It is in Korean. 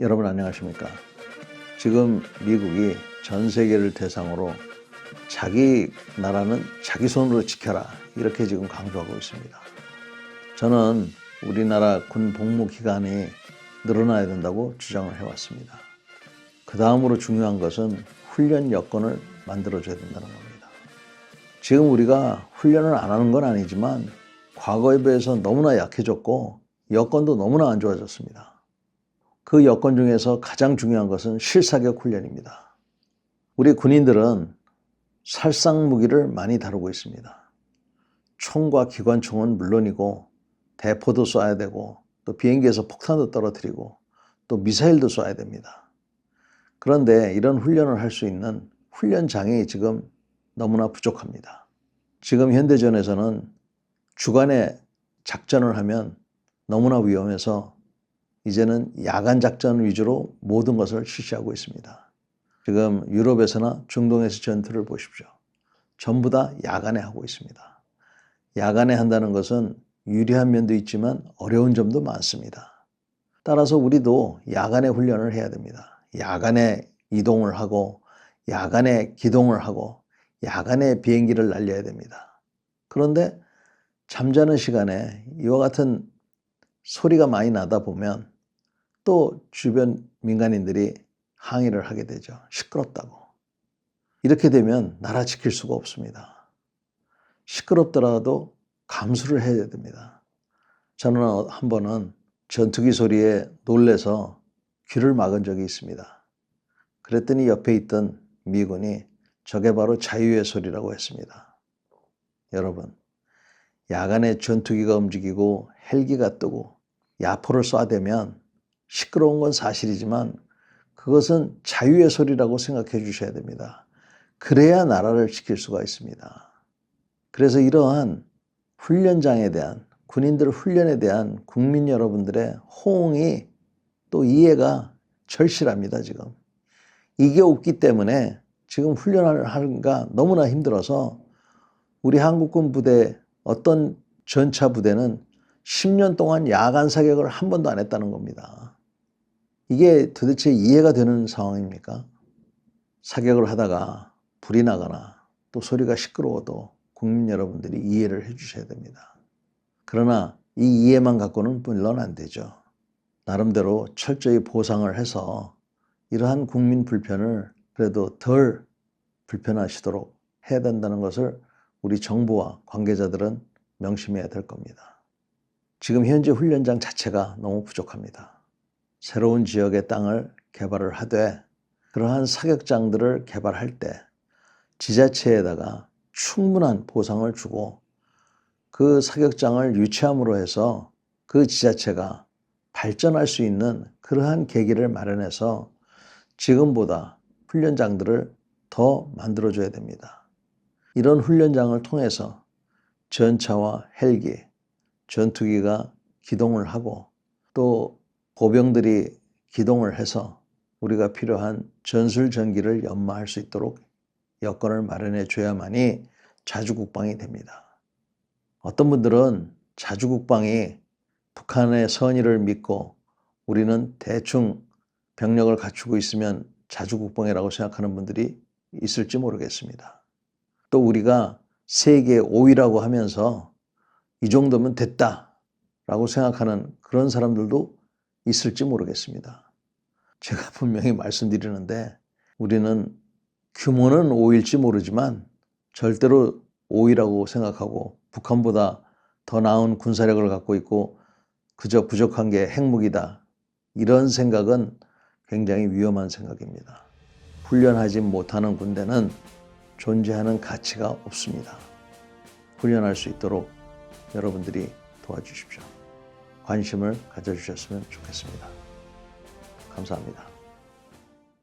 여러분 안녕하십니까? 지금 미국이 전 세계를 대상으로 자기 나라는 자기 손으로 지켜라 이렇게 지금 강조하고 있습니다. 저는 우리나라 군 복무 기간이 늘어나야 된다고 주장을 해왔습니다. 그 다음으로 중요한 것은 훈련 여건을 만들어줘야 된다는 겁니다. 지금 우리가 훈련을 안 하는 건 아니지만 과거에 비해서 너무나 약해졌고 여건도 너무나 안 좋아졌습니다. 그 여건 중에서 가장 중요한 것은 실사격 훈련입니다. 우리 군인들은 살상 무기를 많이 다루고 있습니다. 총과 기관총은 물론이고 대포도 쏴야 되고 또 비행기에서 폭탄도 떨어뜨리고 또 미사일도 쏴야 됩니다. 그런데 이런 훈련을 할 수 있는 훈련장이 지금 너무나 부족합니다. 지금 현대전에서는 주간에 작전을 하면 너무나 위험해서 이제는 야간 작전 위주로 모든 것을 실시하고 있습니다. 지금 유럽에서나 중동에서 전투를 보십시오. 전부 다 야간에 하고 있습니다. 야간에 한다는 것은 유리한 면도 있지만 어려운 점도 많습니다. 따라서 우리도 야간에 훈련을 해야 됩니다. 야간에 이동을 하고 야간에 기동을 하고 야간에 비행기를 날려야 됩니다. 그런데 잠자는 시간에 이와 같은 소리가 많이 나다 보면 또 주변 민간인들이 항의를 하게 되죠. 시끄럽다고. 이렇게 되면 나라 지킬 수가 없습니다. 시끄럽더라도 감수를 해야 됩니다. 저는 한 번은 전투기 소리에 놀래서 귀를 막은 적이 있습니다. 그랬더니 옆에 있던 미군이 저게 바로 자유의 소리라고 했습니다. 여러분, 야간에 전투기가 움직이고 헬기가 뜨고 야포를 쏴대면 시끄러운 건 사실이지만 그것은 자유의 소리라고 생각해 주셔야 됩니다. 그래야 나라를 지킬 수가 있습니다. 그래서 이러한 훈련장에 대한 군인들 훈련에 대한 국민 여러분들의 호응이 또 이해가 절실합니다, 지금. 이게 없기 때문에 지금 훈련을 하는가 너무나 힘들어서 우리 한국군 부대 어떤 전차 부대는 10년 동안 야간 사격을 한 번도 안 했다는 겁니다. 이게 도대체 이해가 되는 상황입니까? 사격을 하다가 불이 나거나 또 소리가 시끄러워도 국민 여러분들이 이해를 해 주셔야 됩니다. 그러나 이 이해만 갖고는 물론 안 되죠. 나름대로 철저히 보상을 해서 이러한 국민 불편을 그래도 덜 불편하시도록 해야 된다는 것을 우리 정부와 관계자들은 명심해야 될 겁니다. 지금 현재 훈련장 자체가 너무 부족합니다. 새로운 지역의 땅을 개발을 하되 그러한 사격장들을 개발할 때 지자체에다가 충분한 보상을 주고 그 사격장을 유치함으로 해서 그 지자체가 발전할 수 있는 그러한 계기를 마련해서 지금보다 훈련장들을 더 만들어줘야 됩니다. 이런 훈련장을 통해서 전차와 헬기, 전투기가 기동을 하고 또 보병들이 기동을 해서 우리가 필요한 전술 전기를 연마할 수 있도록 여건을 마련해 줘야만이 자주국방이 됩니다. 어떤 분들은 자주국방이 북한의 선의를 믿고 우리는 대충 병력을 갖추고 있으면 자주국방이라고 생각하는 분들이 있을지 모르겠습니다. 또 우리가 세계 5위라고 하면서 이 정도면 됐다라고 생각하는 그런 사람들도 있을지 모르겠습니다. 제가 분명히 말씀드리는데 우리는 규모는 5일지 모르지만 절대로 5위라고 생각하고 북한보다 더 나은 군사력을 갖고 있고 그저 부족한 게 핵무기다. 이런 생각은 굉장히 위험한 생각입니다. 훈련하지 못하는 군대는 존재하는 가치가 없습니다. 훈련할 수 있도록 여러분들이 도와주십시오. 관심을 가져주셨으면 좋겠습니다. 감사합니다.